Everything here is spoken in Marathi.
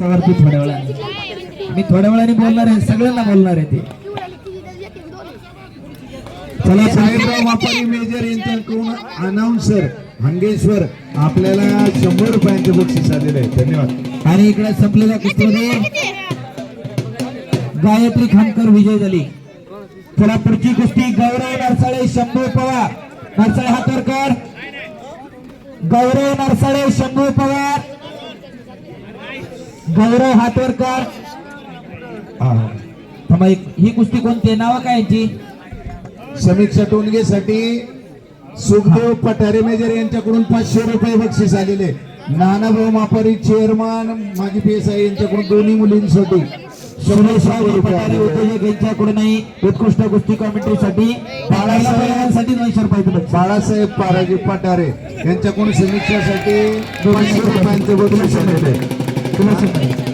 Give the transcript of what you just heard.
वरती थोड्या वेळाने. मी थोड्या वेळाने बोलणार आहे सगळ्यांना बोलणार आहे ते. चला साहेबराव वापारी मेजर यांच्याकडून अनाउन्सर हंगेश्वर. आपल्याला शंभर रुपयांचे बक्षीस आलेले आहे धन्यवाद. आणि इकडे संपलेल्या कुस्तीमध्ये गायत्री खानकर विजय झाली. चला पुढची कुस्ती. गौरव नरसाळे शंभू पवार. नरसाळे हातरकर गौरव नरसाळे शंभू पवार. गौरव हातवरकर. हा. थांबा एक- ही कुस्ती कोणती आहे? नाव काय यांची? समीक्षा टोनगेसाठी सुखदेव पठारे मेजर यांच्याकडून पाचशे रुपये बक्षीस आलेले. नानाभाऊ मापारी चेअरमन माजी पी एस आय यांच्याकडून दोन्ही मुलींसाठी. रुपये पठारे. उद्योजक यांच्याकडूनही उत्कृष्ट कुस्ती कॉमेंट्रीसाठी बाळासाहेबांसाठी दोनशे रुपयाचं बाळासाहेब पाराजी पठारे यांच्याकडून समीक्षासाठी पाचशे रुपयांचे बक्षीस आलेले. ごめんな。